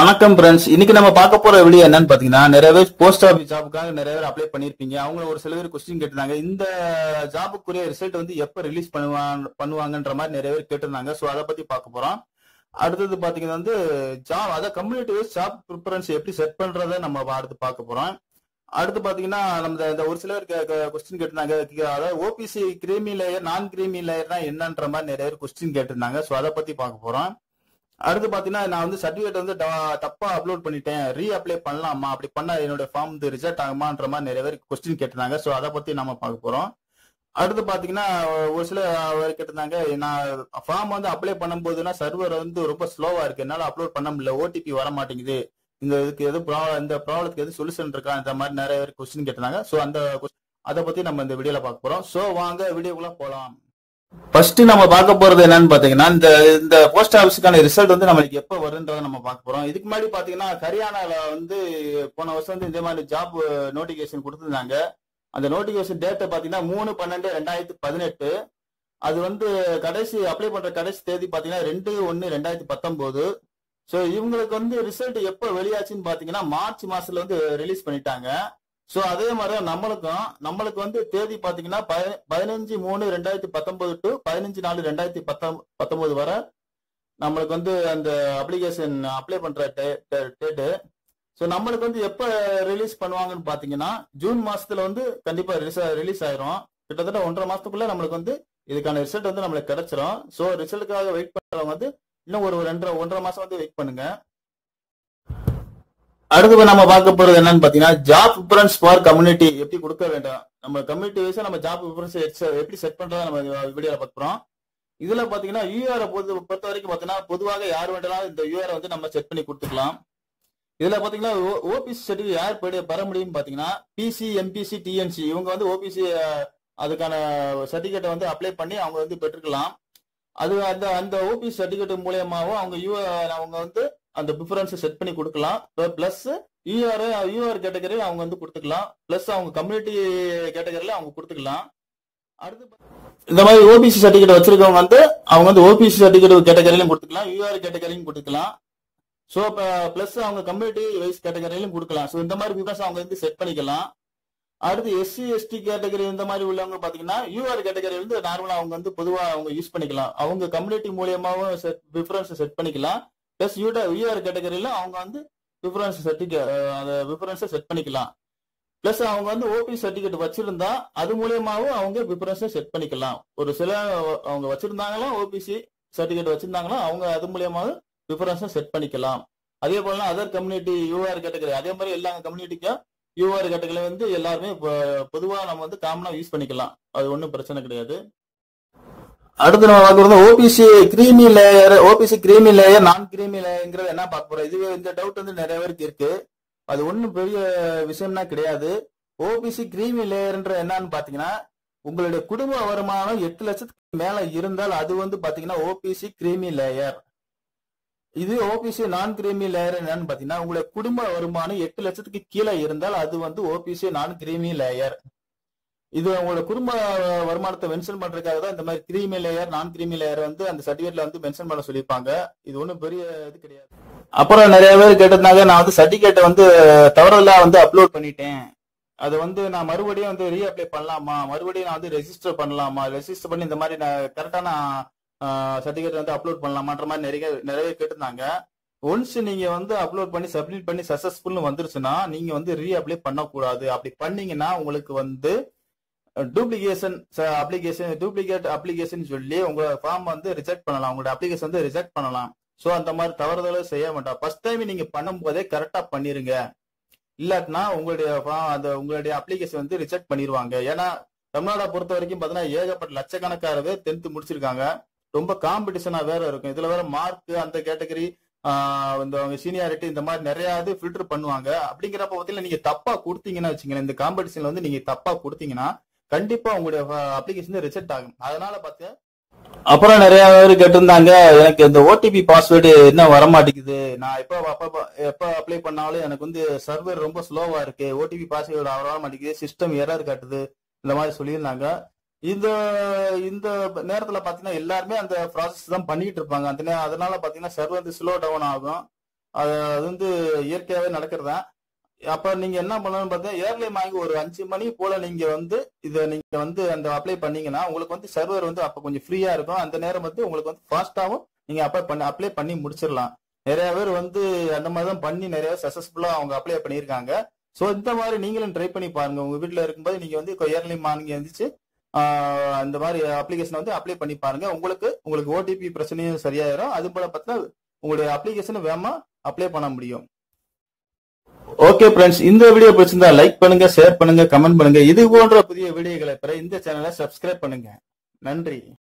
வணக்கம் ஃப்ரெண்ட்ஸ் இன்னைக்கு நம்ம பார்க்க போற வீடியோ என்னன்னு பாத்தீங்கன்னா நிறைய பேர் போஸ்ட் ஆஃபீஸ் ஜாபுக்காக நிறைய பேர் அப்ளை பண்ணிருப்பீங்க அவங்க ஒரு சில பேர் கொஸ்டின் கேட்டிருந்தாங்க. இந்த ஜாபுக்குரிய ரிசல்ட் வந்து எப்ப ரிலீஸ் பண்ணுவாங்க பண்ணுவாங்கன்ற மாதிரி நிறைய பேர் கேட்டிருந்தாங்க. ஸோ அதை பத்தி பார்க்க போறோம். அடுத்தது பாத்தீங்கன்னா வந்து ஜாப் அதாவது கம்யூனிட்டி வைஸ் ஜாப் ப்ரிஃபரன்ஸ் எப்படி செட் பண்றத நம்ம அடுத்து பார்க்க போறோம். அடுத்து பாத்தீங்கன்னா நம்ம இந்த ஒரு சிலர் கொஸ்டின் கேட்டிருந்தாங்க. அதாவது OBC creamy layer non creamy லேயர்னா என்னன்ற மாதிரி நிறைய பேர் கொஸ்டின் கேட்டிருந்தாங்க. ஸோ அதை பத்தி பார்க்க போறோம். அடுத்து பாத்தீங்கன்னா நான் வந்து சர்டிபிகேட் வந்து தப்பா அப்லோட் பண்ணிட்டேன். ரீ அப்ளை பண்ணலாமா? அப்படி பண்ணா என்னோட ஃபார்ம் வந்து ரிஜெக்ட் ஆகுமான்ற மாதிரி நிறைய பேர் கொஸ்டின் கேட்டிருந்தாங்க. ஸோ அதை பத்தி நம்ம பார்க்க போறோம். அடுத்து பாத்தீங்கன்னா ஒரு சில கேட்டிருந்தாங்க நான் ஃபார்ம் வந்து அப்ளை பண்ணும்போதுனா சர்வர் வந்து ரொம்ப ஸ்லோவா இருக்கு. என்னால அப்லோட் பண்ண முடியல. ஓடிபி வர மாட்டேங்குது இந்த இதுக்கு எது ப்ராப்ளம் இந்த ப்ராப்ளத்துக்கு எது சொல்யூஷன் இருக்கா இந்த மாதிரி நிறைய பேர் கொஸ்டின் கேட்டிருந்தாங்க. ஸோ அந்த அதை பத்தி நம்ம இந்த வீடியோல பார்க்க போறோம். ஸோ வாங்க வீடியோக்குள்ள போலாம். ஃபர்ஸ்ட் நம்ம பார்க்க போறது என்னன்னு பாத்தீங்கன்னா இந்த இந்த போஸ்ட் ஆஃபீஸுக்கான ரிசல்ட் வந்து நம்மளுக்கு எப்போ வருன்றதை நம்ம பார்க்க போறோம். இதுக்கு முன்னாடி பாத்தீங்கன்னா ஹரியானால வந்து போன வருஷம் வந்து இந்த மாதிரி ஜாப் நோட்டிபிகேஷன் கொடுத்துருந்தாங்க. அந்த நோட்டிபிகேஷன் டேட்டை பாத்தீங்கன்னா மூணு பன்னெண்டு ரெண்டாயிரத்தி பதினெட்டு. அது வந்து கடைசி அப்ளை பண்ற கடைசி தேதி பாத்தீங்கன்னா ரெண்டு ஒன்னு ரெண்டாயிரத்தி பத்தொன்பது ஸோ இவங்களுக்கு வந்து ரிசல்ட் எப்போ வெளியாச்சுன்னு பாத்தீங்கன்னா மார்ச் மாசத்துல வந்து ரிலீஸ் பண்ணிட்டாங்க. ஸோ அதே மாதிரி தான் நம்மளுக்கும் நம்மளுக்கு வந்து தேதி பாத்தீங்கன்னா பதினஞ்சு மூணு ரெண்டாயிரத்தி பத்தொன்பது டு பதினஞ்சு நாலு ரெண்டாயிரத்தி பத்தொம் பத்தொன்பது வரை நம்மளுக்கு வந்து அந்த அப்ளிகேஷன் அப்ளை பண்ற டேட்டு ஸோ நம்மளுக்கு வந்து எப்போ ரிலீஸ் பண்ணுவாங்கன்னு பாத்தீங்கன்னா ஜூன் மாசத்துல வந்து கண்டிப்பா ரிலீஸ் ஆயிரும். கிட்டத்தட்ட ஒன்றரை மாசத்துக்குள்ள நம்மளுக்கு வந்து இதுக்கான ரிசல்ட் வந்து நம்மளுக்கு கிடைச்சிரும். ஸோ ரிசல்ட்டுக்காக வெயிட் பண்றவங்க வந்து இன்னும் ஒரு ரெண்டரை ஒன்றரை மாசம் வந்து வெயிட் பண்ணுங்க. அடுத்து நம்ம பார்க்க போறது என்னன்னு பாத்தீங்கன்னா ஜாப் ப்ரிஃபரன்ஸ் ஃபார் கம்யூனிட்டி எப்படி கொடுக்க வேண்டும்? நம்ம கம்யூனிட்டி வைஸா நம்ம ஜாப் ப்ரிஃபரன்ஸ் எப்படி செட் பண்றதா நம்ம வீடியோல பார்க்குறோம் இதுல பாத்தீங்கன்னா யூஆர் பொறுத்த பொறுத்த வரைக்கும் பாத்தீங்கன்னா பொதுவாக யார் வேண்டாலும் இந்த யூஆர் வந்து நம்ம செட் பண்ணி கொடுத்துக்கலாம். இதுல பாத்தீங்கன்னா ஓபிசி சர்டிஃபிகேட் யார் பெற- முடியும்னு பாத்தீங்கன்னா பிசி எம்பிசி டிஎன்சி இவங்க வந்து ஓபிசி அதுக்கான சர்டிஃபிகேட்டை வந்து அப்ளை பண்ணி அவங்க வந்து பெற்றுக்கலாம். அது அந்த அந்த ஓபிசி சர்டிஃபிகேட் மூலியமாகவும் அவங்க யூ அவங்க வந்து அந்த ப்ரிஃபரன்ஸை செட் பண்ணி கொடுக்கலாம். பிளஸ் யூஆர் யூஆர் கேட்டகரி அவங்க வந்து கொடுத்துக்கலாம். பிளஸ் அவங்க கம்யூனிட்டி கேட்டகரியில அவங்க கொடுத்துக்கலாம். அடுத்து இந்த மாதிரி ஓபிசி சர்டிஃபிகேட் வச்சிருக்கவங்க வந்து அவங்க வந்து ஓபிசி சர்டிஃபிகேட் கேட்டகரியிலும் கொடுத்துக்கலாம். யூஆர் கேட்டகரியும் கொடுத்துக்கலாம். ஸோ பிளஸ் அவங்க கம்யூனிட்டி வைஸ் கேட்டகரியிலும் கொடுக்கலாம். ஸோ இந்த மாதிரி பிகாஸ் அவங்க வந்து செட் பண்ணிக்கலாம். அடுத்து எஸ்சி எஸ்டி கேட்டகரி இந்த மாதிரி உள்ளவங்க பாத்தீங்கன்னா யூஆர் கேட்டகரி வந்து நார்மலாக அவங்க வந்து பொதுவாக அவங்க யூஸ் பண்ணிக்கலாம். அவங்க கம்யூனிட்டி மூலியமாகவும் செட் ப்ரிஃபரன்ஸ் செட் பண்ணிக்கலாம். பிளஸ் யூஆர் கேட்டகரியில அவங்க வந்து ப்ரிஃபரன்ஸ் சர்டிஃபிகேட் அந்த ப்ரிஃபரன்ஸை செட் பண்ணிக்கலாம். பிளஸ் அவங்க வந்து ஓபி சர்டிஃபிகேட் வச்சிருந்தா அது மூலியமாவும் அவங்க ப்ரிஃபரன்ஸை செட் பண்ணிக்கலாம். ஒரு சில அவங்க வச்சிருந்தாங்களா ஓபிசி சர்டிஃபிகேட் வச்சிருந்தாங்களா அவங்க அது மூலியமாகவும் ப்ரிஃபரன்ஸை செட் பண்ணிக்கலாம். அதே போல அதர் கம்யூனிட்டி யூஆர் கேட்டகரி அதே மாதிரி எல்லா கம்யூனிட்டிக்கும் யூஆர் கேட்டகரி வந்து எல்லாருமே பொதுவாக நம்ம வந்து காமனாக யூஸ் பண்ணிக்கலாம். அது ஒன்றும் பிரச்சனை கிடையாது. அடுத்து நம்ம பார்க்கறது OBC creamy layer OBC creamy layer non creamy லேயர்ங்கிறது என்ன பார்க்க போறோம்? இதுவே இந்த டவுட் வந்து நிறைய பேருக்கு இருக்கு. அது ஒன்றும் பெரிய விஷயம்னா கிடையாது. ஓபிசி கிரீமி லேயர்ன்ற என்னன்னு பாத்தீங்கன்னா உங்களுடைய குடும்ப வருமானம் எட்டு லட்சத்துக்கு மேல இருந்தால் அது வந்து பாத்தீங்கன்னா ஓபிசி கிரீமி லேயர் இது ஓபிசி நான் கிரீமி லேயர் என்னன்னு பாத்தீங்கன்னா உங்களுடைய குடும்ப வருமானம் எட்டு லட்சத்துக்கு கீழே இருந்தால் அது வந்து ஓபிசி நான் கிரீமி லேயர் இது உங்களோட குடும்ப வருமானத்தை மென்ஷன் பண்றதுக்காக தான் இந்த மாதிரி creamy layer non creamy layer வந்து அந்த சர்டிஃபிகேட்ல வந்து மென்ஷன் பண்ண சொல்லியிருப்பாங்க. இது ஒன்றும் பெரிய இது கிடையாது. அப்புறம் நிறைய பேர் கேட்டிருந்தாங்க நான் வந்து சர்டிஃபிகேட்டை வந்து தவறுதலா வந்து அப்லோட் பண்ணிட்டேன். அது வந்து நான் மறுபடியும் வந்து ரீஅப்ளை பண்ணலாமா? மறுபடியும் நான் வந்து ரெஜிஸ்டர் பண்ணலாமா? ரெஜிஸ்டர் பண்ணி இந்த மாதிரி நான் கரெக்டான சர்டிஃபிகேட் வந்து அப்லோட் பண்ணலாமான்ற மாதிரி நிறைய நிறைய பேர் கேட்டிருந்தாங்க. ஒன்ஸ் நீங்க வந்து அப்லோட் பண்ணி சப்மிட் பண்ணி சக்சஸ்ஃபுல்னு வந்துருச்சுன்னா நீங்க வந்து ரீஅப்ளை பண்ணக்கூடாது. அப்படி பண்ணீங்கன்னா உங்களுக்கு வந்து டூப்ளிகேஷன் அப்ளிகேஷன் டூப்ளிகேட் அப்ளிகேஷன் சொல்லி உங்க ஃபார்ம் வந்து ரிஜெக்ட் பண்ணலாம். உங்களோட அப்ளிகேஷன் வந்து ரிஜெக்ட் பண்ணலாம். ஸோ அந்த மாதிரி தவறுதலை செய்ய வேண்டாம். ஃபர்ஸ்ட் டைம் நீங்க பண்ணும்போதே கரெக்டா பண்ணிருங்க. இல்லாட்டினா உங்களுடைய அந்த உங்களுடைய அப்ளிகேஷன் வந்து ரிஜெக்ட் பண்ணிடுவாங்க ஏன்னா தமிழ்நாடை பொறுத்த வரைக்கும் பார்த்தீங்கன்னா ஏகப்பட்ட லட்சக்கணக்கான பேர் டென்த் முடிச்சிருக்காங்க. ரொம்ப காம்படிஷனா வேற இருக்கும். இதுல வேற மார்க் அந்த கேட்டகரி இந்த சீனியாரிட்டி இந்த மாதிரி நிறைய இது ஃபில்டர் பண்ணுவாங்க. அப்படிங்கிறப்ப பார்த்தீங்கன்னா நீங்க தப்பா கொடுத்தீங்கன்னா வச்சுங்களேன் இந்த காம்படிஷன்ல வந்து நீங்க தப்பா கொடுத்தீங்கன்னா கண்டிப்பா உங்களுடைய அப்ளிகேஷன் ரிஜெக்ட் ஆகும். அதனால பாத்து அப்புறம் நிறைய பேர் கேட்டிருந்தாங்க எனக்கு இந்த ஓடிபி பாஸ்வேர்டு என்ன வர மாட்டேங்குது நான் எப்போ அப்போ எப்போ அப்ளை பண்ணாலும் எனக்கு வந்து சர்வர் ரொம்ப ஸ்லோவா இருக்கு. ஓடிபி பாஸ்வேர்டு வர மாட்டேங்குது. சிஸ்டம் எரர் காட்டுது. இந்த மாதிரி சொல்லியிருந்தாங்க. இந்த இந்த நேரத்துல பாத்தீங்கன்னா எல்லாருமே அந்த ப்ராசஸ் தான் பண்ணிட்டு இருப்பாங்க. அந்த அதனால பாத்தீங்கன்னா சர்வர் வந்து ஸ்லோ டவுன் ஆகும். அது அது வந்து இயற்கையாவே நடக்கிறதா? அப்ப நீங்க என்ன பண்ணணும்னு பார்த்தா ஏர்லி மார்னிங் ஒரு அஞ்சு மணி போல நீங்க வந்து இதை நீங்க வந்து அந்த அப்ளை பண்ணீங்கன்னா உங்களுக்கு வந்து சர்வர் வந்து அப்ப கொஞ்சம் ஃப்ரீயா இருக்கும். அந்த நேரம் வந்து உங்களுக்கு வந்து ஃபாஸ்டாவும் நீங்க அப்ளை பண்ணி அப்ளை பண்ணி முடிச்சிடலாம். நிறைய பேர் வந்து அந்த மாதிரி தான் பண்ணி நிறைய சக்சஸ்ஃபுல்லா அவங்க அப்ளை பண்ணியிருக்காங்க. ஸோ இந்த மாதிரி நீங்களும் ட்ரை பண்ணி பாருங்க. உங்க வீட்டில் இருக்கும்போது நீங்க வந்து இயர்லி மார்னிங் எழுந்திரிச்சு அந்த மாதிரி அப்ளிகேஷன் வந்து அப்ளை பண்ணி பாருங்க. உங்களுக்கு உங்களுக்கு ஓடிபி பிரச்சனையும் சரியாயிரும். அது போல பார்த்தா உங்களுடைய அப்ளிகேஷன் வேகமா அப்ளை பண்ண முடியும். ஓகே ஃப்ரெண்ட்ஸ் இந்த வீடியோ பிடிச்சிருந்தா லைக் பண்ணுங்க ஷேர் பண்ணுங்க கமெண்ட் பண்ணுங்க. இது போன்ற புதிய வீடியோகளை பெற இந்த சேனலை சப்ஸ்கிரைப் பண்ணுங்க. நன்றி.